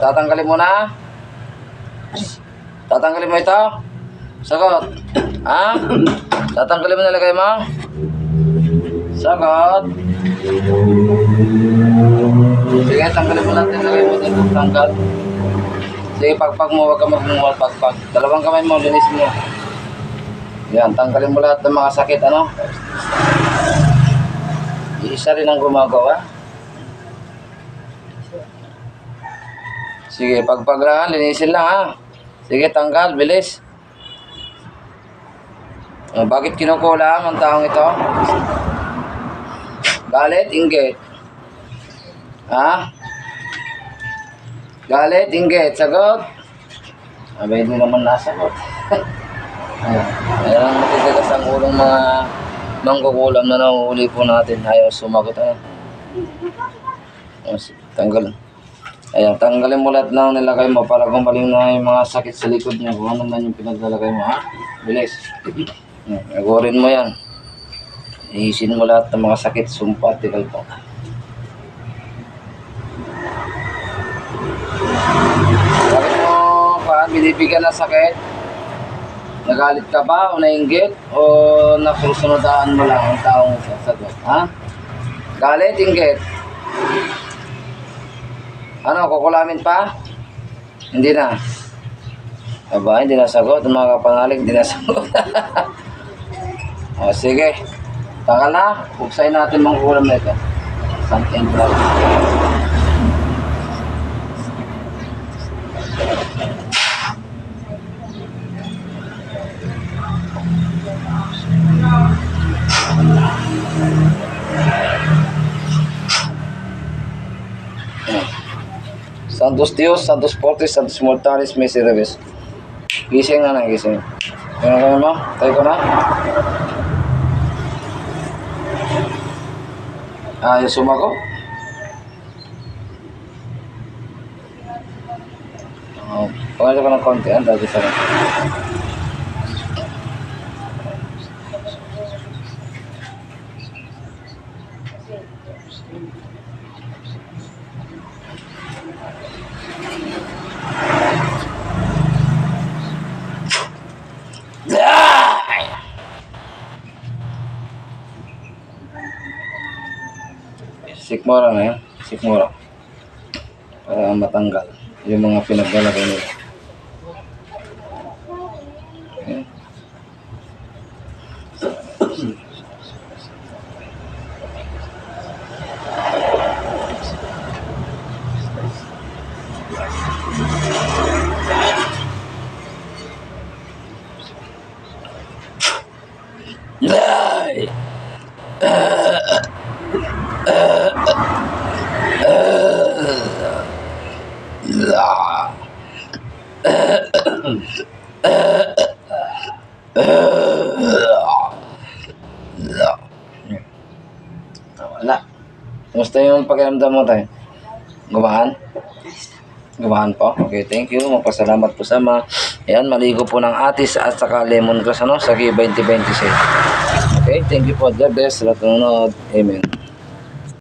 tatanggalin mo na? Tatanggalin mo ito? Sagot. Ha? Tatanggalin mo na lagay mo? Sagot. Sige, tanggalin mo natin lagay mo dito. Tanggal. Sige, pagpag mo, huwag ka magmumual pagpag. Dalawang kamay mo, linis mo. Yan, tanggalin mo lahat ng mga sakit, ano? Isa rin ang gumagawa. Sige, pagpag lang, linisin lang ha. Sige, tanggal, bilis. Oh, bakit kinukulam ang taong ito? Galit, inggit. Ha? Galit, inggit. Sagot. Abay, hindi naman nasagot. Ayan. Ang matitigas ang ulong mga mangkukulam na nahuhuli po natin. Ayaw sumagot. Ano? Ayan, sige, Tanggal. Ayan, tanggalin mo lahat ng nilagay mo para gumaling na yung mga sakit sa likod niya. Kung ano man yung pinaglalagay mo, ha? Bilis. Agorin mo yan. Ihisin mo lahat ng mga sakit, sumpa, tikal po. Bakit mo pa binibigyan ng sakit? Nagalit ka ba o nainggit? O nakusunodaan mo lang ang taong sasagot? Ha? Galit, inggit? Ano, kukulamin pa? Hindi na. Aba, hindi na sagot. Mga kapangalig, hindi na sagot. o, sige. Taka na. Buksayin natin mga kulam na ito. Something blood. Santos Dios, Santos Fortes, Santos Mortalis, Messi Reves. Gising na na, gising. Ano ka mo? Tayo ko na? Ah, yung sumago? Oh, pagkala ko ng konti, ang dati sa Sikmura na yan. Sikmura. Para matanggal yung mga pinaglalagay nila. Ay! Wala. Kumusta yung pakiramdam mo tayo? Gumahan? Gumahan po? Okay, thank you. Magpasalamat po sa mga... Ayan, maligo po ng atis at saka lemon grass ano, sa 2026. Okay, thank you po. God bless. Sa lahat ng nanonood. Amen.